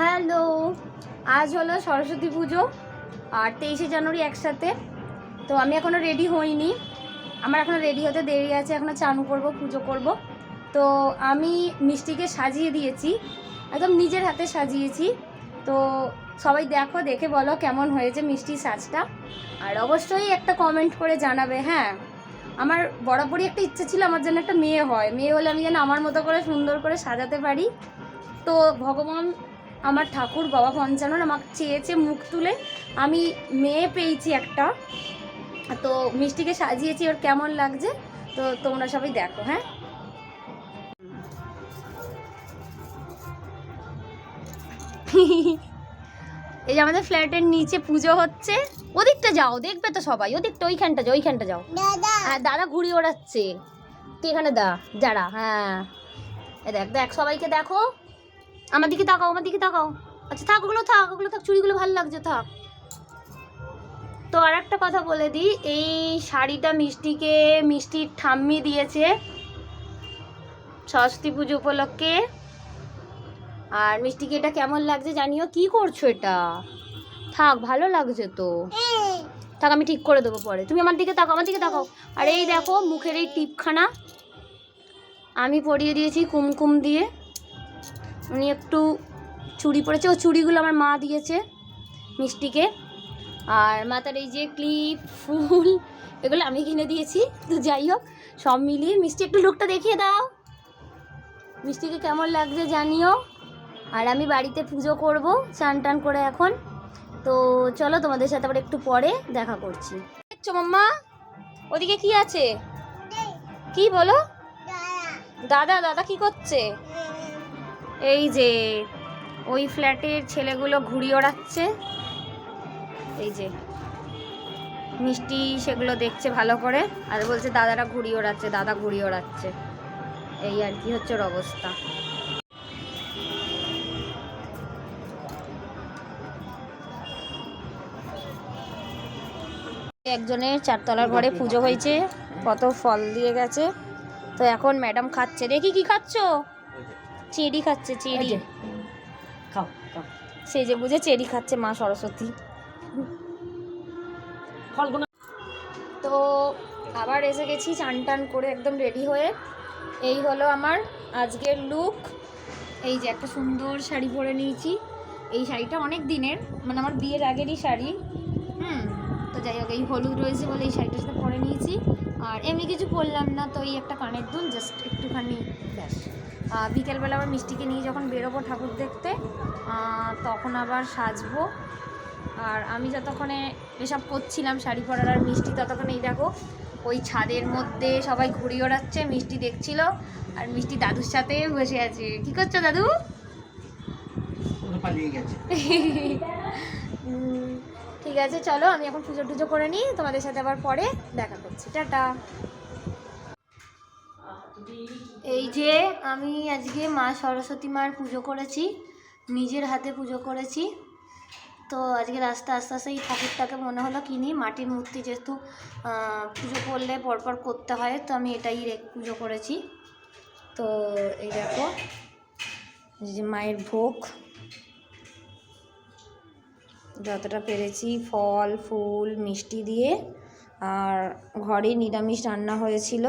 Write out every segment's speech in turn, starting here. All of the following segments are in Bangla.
হ্যালো, আজ হলো সরস্বতী পুজো আর তেইশে জানুয়ারি একসাথে। তো আমি এখনও রেডি হইনি। আমার এখনও রেডি হতে দেরি আছে এখনও চানু করব, পুজো করব। তো আমি মিষ্টিকে সাজিয়ে দিয়েছি, একদম নিজের হাতে সাজিয়েছি। তো সবাই দেখো, দেখে বলো কেমন হয়েছে মিষ্টির সাজটা। আর অবশ্যই একটা কমেন্ট করে জানাবে হ্যাঁ। আমার বরাবরই একটা ইচ্ছে ছিল, আমার জন্য একটা মেয়ে হয়। মেয়ে হলে আমি যেন আমার মতো করে সুন্দর করে সাজাতে পারি। তো ভগবান আমার ঠাকুর বাবা পঞ্চানন আমাকে চেয়েছে মুখ তুলে আমি মেয়ে পেয়েছি একটা। তো মিষ্টিকে সাজিয়েছি ওর কেমন লাগছে? তো তোমরা সবাই দেখো হ্যাঁ? এই যে আমাদের ফ্ল্যাটের নিচে পুজো হচ্ছে। ওদিকটা যাও দেখবে তো সবাই। ওদিকটা ওইখানটা যাও ওইখানটা যাও। হ্যাঁ দাদা ঘুড়ি ওড়াচ্ছে। তুই এখানে দা যারা হ্যাঁ। দেখ দেখ সবাইকে দেখো। আমার দিকে তাকাও, আমার দিকে তাকাও। আচ্ছা থাক, ওগুলো থাক ওগুলো থাক, চুড়িগুলো ভালো লাগছে, থাক। তো আর একটা কথা বলে দিই, এই শাড়িটা মিষ্টিকে মিষ্টির ঠাম্মি দিয়েছে সরস্বতী পুজো উপলক্ষে। আর মিষ্টিকে এটা কেমন লাগছে জানিও? কি করছ এটা? থাক, ভালো লাগছে তো। থাক, আমি ঠিক করে দেবো পরে। তুমি আমার দিকে তাকাও, আমার দিকে তাকাও। আর এই দেখো, মুখের এই টিপখানা। আমি পরিয়ে দিয়েছি কুমকুম দিয়ে। উনি একটু চুড়ি পরেছে ও চুড়িগুলো আমার মা দিয়েছে মিষ্টিকে। আর মাথার এই যে ক্লিপ ফুল এগুলো আমি কিনে দিয়েছি। তো যাই হোক সব মিলিয়ে মিষ্টি একটু লুকটা দেখিয়ে দাও। মিষ্টিকে কেমন লাগছে জানিও। আর আমি বাড়িতে পুজো করব চান টান করে এখন। তো চলো তোমাদের সাথে আবার একটু পরে দেখা করছি। দেখছ মাম্মা? ওদিকে কি আছে? কি বলো? দাদা দাদা কি করছে? এই যে, ওই ফ্ল্যাটের ছেলেগুলো ঘুড়ি ওড়াচ্ছে। এই যে, মিষ্টি সেগুলো দেখছে ভালো করে। আর বলছে, দাদারা ঘুড়ি ওড়াচ্ছে, দাদা ঘুড়ি ওড়াচ্ছে। এই আর কি হচ্ছে ওর অবস্থা। একজনের চারতলার ঘরে পুজো হয়েছে, কত ফল দিয়ে গেছে। তো এখন ম্যাডাম খাচ্ছে। দেখি কি খাচ্ছো? চেরি খাচ্ছে চেরি। খাও খাও। সেই যে বুঝে চেরি খাচ্ছে মা সরস্বতী। ফলগুলো তো আবার এসে গেছি চান টান করে একদম রেডি হয়ে। এই হলো আমার আজকের লুক। এই যে একটা সুন্দর শাড়ি পরে নিয়েছি। এই শাড়িটা অনেক দিনের মানে আমার বিয়ের আগেরই শাড়ি। হুম তো যাই হোক এই হলুদ রয়েছে বলে এই শাড়িটার সাথে পরে নিয়েছি। আর এমনি কিছু পরলাম না তো এই একটা কানের দুল জাস্ট একটুখানি ব্যাস। বিকেলবেলা আবার মিষ্টিকে নিয়ে যখন বেরোবো ঠাকুর দেখতে তখন আবার সাজবো। আর আমি যতক্ষণে এসব করছিলাম শাড়ি পরার আর মিষ্টি ততক্ষণে এই দেখো ওই ছাদের মধ্যে সবাই ঘুড়ি ওড়াচ্ছে মিষ্টি দেখছিল আর মিষ্টি দাদুর সাথে বসে আছে। কি করছ দাদু? ঠিক আছে চলো আমি এখন পুজো টুজো করে নিই তোমাদের সাথে আবার পরে দেখা করছি। টাটা। এই যে আমি আজকে মা সরস্বতী মার পুজো করেছি, নিজের হাতে পুজো করেছি। তো আজকে রাস্তা আস্তে আস্তে এই ঠাকুরটাকে মনে হলো কিনি মাটির মূর্তি যেহেতু পুজো করলে পরপর করতে হয়, তো আমি এটাই পুজো করেছি। তো এই দেখো যে মায়ের ভোগ। যতটা পেরেছি, ফল, ফুল, মিষ্টি দিয়ে, আর ঘরে নিরামিষ রান্না হয়েছিল।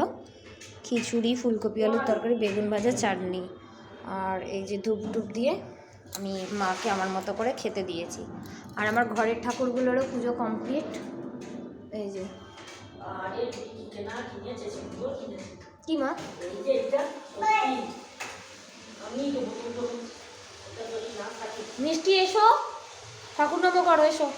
খিচুড়ি, ফুলকপি, আলুর তরকারি, বেগুন ভাজা, চাটনি। আর এই যে ধূপ ধূপ দিয়ে আমি মাকে আমার মতো করে খেতে দিয়েছি। আর আমার ঘরের ঠাকুরগুলোরও পুজো কমপ্লিট। এই যে। কি, মা? মিষ্টি, এসো। ঠাকুর নম করো, এসো।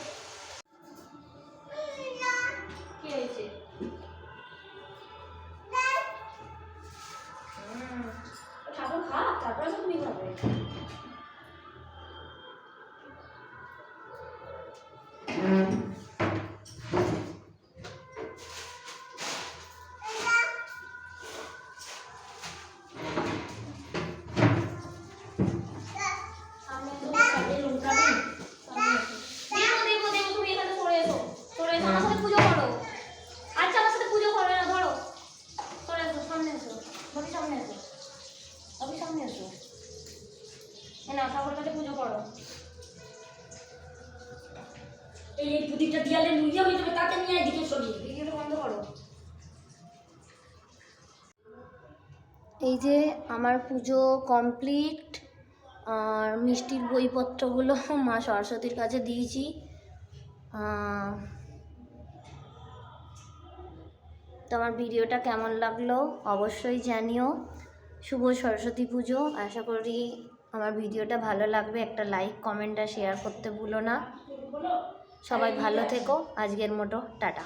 ঠাকুর কাছে পুজো করো। এই এই প্রদীপটা দিয়ালে নুয়ে হয়ে যাবে তাকে নিয়ে এদিকে সরিয়ে ভিডিওটা বন্ধ করো। এই যে আমার পুজো কমপ্লিট আর মিষ্টির বইপত্রগুলো মা সরস্বতীর কাছে দিয়েছি। আহ, তো আমার ভিডিওটা কেমন লাগল অবশ্যই জানিও। শুভ সরস্বতী পুজো। আশা করি আমার ভিডিওটা ভালো লাগবে। একটা লাইক কমেন্ট আর শেয়ার করতে ভুলো না। সবাই ভালো থেকো। আজকের মতো, টাটা।